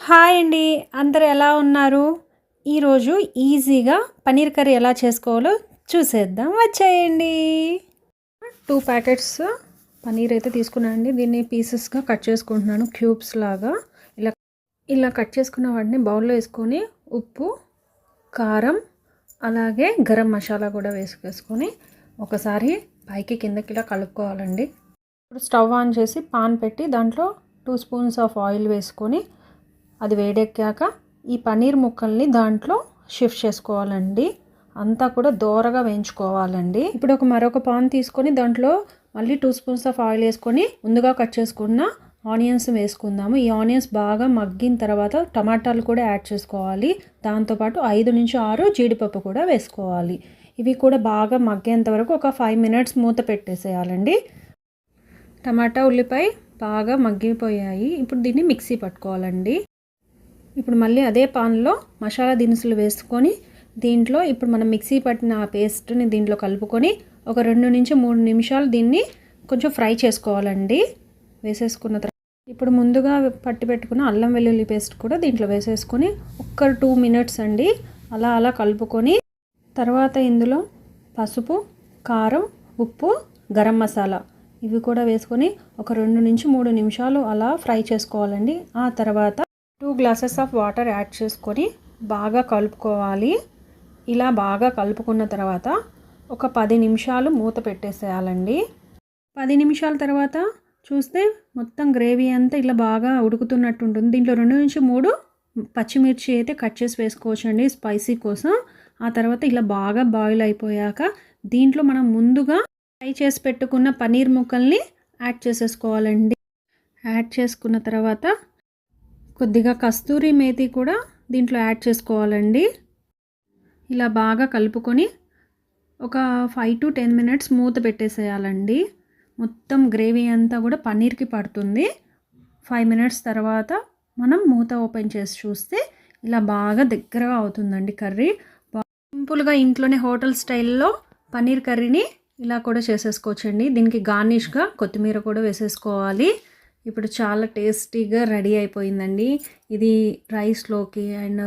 Hi అండి. అందరు ఎలా ఉన్నారు? ఈరోజు ఈజీగా పన్నీర్ కర్రీ ఎలా చేసుకోవాలో చూసేద్దాం. వచ్చేయండి. టూ ప్యాకెట్స్ పన్నీర్ అయితే తీసుకున్నానండి దీన్ని పీసెస్గా కట్ చేసుకుంటున్నాను క్యూబ్స్ లాగా. ఇలా ఇలా కట్ చేసుకున్న వాటిని బౌల్లో వేసుకొని ఉప్పు కారం అలాగే గరం మసాలా కూడా వేసుకేసుకొని ఒకసారి పైకి కిందకి ఇలా కలుపుకోవాలండి. ఇప్పుడు స్టవ్ ఆన్ చేసి పాన్ పెట్టి దాంట్లో టూ స్పూన్స్ ఆఫ్ ఆయిల్ వేసుకొని అది వేడెక్కాక ఈ పన్నీర్ ముక్కల్ని దాంట్లో షిఫ్ట్ చేసుకోవాలండి. అంతా కూడా దోరగా వేయించుకోవాలండి. ఇప్పుడు ఒక మరొక పాన్ తీసుకొని దాంట్లో మళ్ళీ టూ స్పూన్స్ ఆఫ్ ఆయిల్ వేసుకొని ముందుగా కట్ చేసుకున్న ఆనియన్స్ వేసుకుందాము. ఈ ఆనియన్స్ బాగా మగ్గిన తర్వాత టమాటాలు కూడా యాడ్ చేసుకోవాలి. దాంతోపాటు ఐదు నుంచి ఆరు జీడిపప్పు కూడా వేసుకోవాలి. ఇవి కూడా బాగా మగ్గేంత వరకు ఒక ఫైవ్ మినిట్స్ మూత పెట్టేసేయాలండి. టమాటా ఉల్లిపాయ బాగా మగ్గిపోయాయి. ఇప్పుడు దీన్ని మిక్సీ పట్టుకోవాలండి. ఇప్పుడు మళ్ళీ అదే పాన్లో మసాలా దినుసులు వేసుకొని దీంట్లో ఇప్పుడు మనం మిక్సీ పట్టిన ఆ పేస్ట్ని దీంట్లో కలుపుకొని ఒక రెండు నుంచి మూడు నిమిషాలు దీన్ని కొంచెం ఫ్రై చేసుకోవాలండి. వేసేసుకున్న తర్వాత ఇప్పుడు ముందుగా పట్టి పెట్టుకున్న అల్లం వెల్లుల్లి పేస్ట్ కూడా దీంట్లో వేసేసుకొని ఒక్క టూ మినిట్స్ అండి. అలా అలా కలుపుకొని తర్వాత ఇందులో పసుపు కారం ఉప్పు గరం మసాలా ఇవి కూడా వేసుకొని ఒక రెండు నుంచి మూడు నిమిషాలు అలా ఫ్రై చేసుకోవాలండి. ఆ తర్వాత గ్లాసెస్ ఆఫ్ వాటర్ యాడ్ చేసుకొని బాగా కలుపుకోవాలి. ఇలా బాగా కలుపుకున్న తర్వాత ఒక పది నిమిషాలు మూత పెట్టేసేయాలండి. పది నిమిషాల తర్వాత చూస్తే మొత్తం గ్రేవీ అంతా ఇలా బాగా ఉడుకుతున్నట్టు ఉంటుంది దీంట్లో రెండు నుంచి మూడు పచ్చిమిర్చి అయితే కట్ చేసి వేసుకోవచ్చండి స్పైసీ కోసం. ఆ తర్వాత ఇలా బాగా బాయిల్ అయిపోయాక దీంట్లో మనం ముందుగా ఫ్రై చేసి పెట్టుకున్న పన్నీర్ ముక్కల్ని యాడ్ చేసేసుకోవాలండి. యాడ్ చేసుకున్న తర్వాత కొద్దిగా కస్తూరి మేతి కూడా దీంట్లో యాడ్ చేసుకోవాలండి. ఇలా బాగా కలుపుకొని ఒక ఫైవ్ టు టెన్ మినిట్స్ మూత పెట్టేసేయాలండి. మొత్తం గ్రేవీ అంతా కూడా పన్నీర్కి పడుతుంది. ఫైవ్ మినిట్స్ తర్వాత మనం మూత ఓపెన్ చేసి చూస్తే ఇలా బాగా దగ్గరగా అవుతుందండి కర్రీ. సింపుల్గా ఇంట్లోనే హోటల్ స్టైల్లో పన్నీర్ కర్రీని ఇలా కూడా చేసేసుకోవచ్చండి. దీనికి గార్నిష్గా కొత్తిమీర కూడా వేసేసుకోవాలి. ఇప్పుడు చాలా టేస్టీగా రెడీ అయిపోయిందండి. ఇది రైస్లోకి అండ్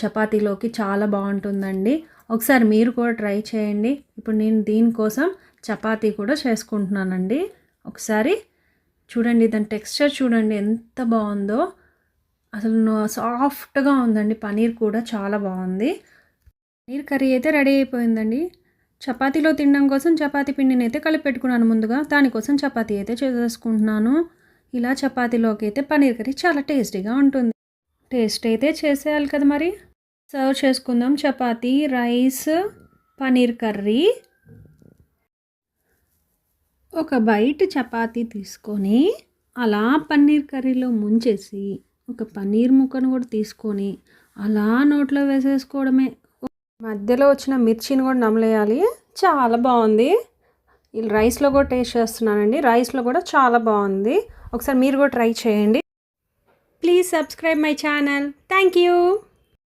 చపాతీలోకి చాలా బాగుంటుందండి. ఒకసారి మీరు కూడా ట్రై చేయండి. ఇప్పుడు నేను దీనికోసం చపాతీ కూడా చేసుకుంటున్నానండి. ఒకసారి చూడండి దాని టెక్స్చర్ చూడండి ఎంత బాగుందో. అసలు సాఫ్ట్గా ఉందండి. పనీర్ కూడా చాలా బాగుంది. పనీర్ కర్రీ అయితే రెడీ అయిపోయిందండి. చపాతీలో తినడం కోసం చపాతీ పిండిని అయితే కలిపి పెట్టుకున్నాను ముందుగా దానికోసం చపాతీ అయితే చేసేసుకుంటున్నాను. ఇలా చపాతీలోకి అయితే పనీర్ కర్రీ చాలా టేస్టీగా ఉంటుంది. టేస్ట్ అయితే చేసేయాలి కదా మరి. సర్వ్ చేసుకుందాం. Chapati rice paneer curry. ఒక బయట చపాతీ తీసుకొని అలా పన్నీర్ కర్రీలో ముంచేసి ఒక పన్నీర్ ముక్కను కూడా తీసుకొని అలా నోట్లో వేసేసుకోవడమే. మధ్యలో వచ్చిన మిర్చిని కూడా నమలేయాలి. చాలా బాగుంది. రైస్లో కూడా టేస్ట్ చేస్తున్నానండి. రైస్లో కూడా చాలా బాగుంది. ఒకసారి మీరు కూడా ట్రై చేయండి. Please subscribe my channel. Thank you.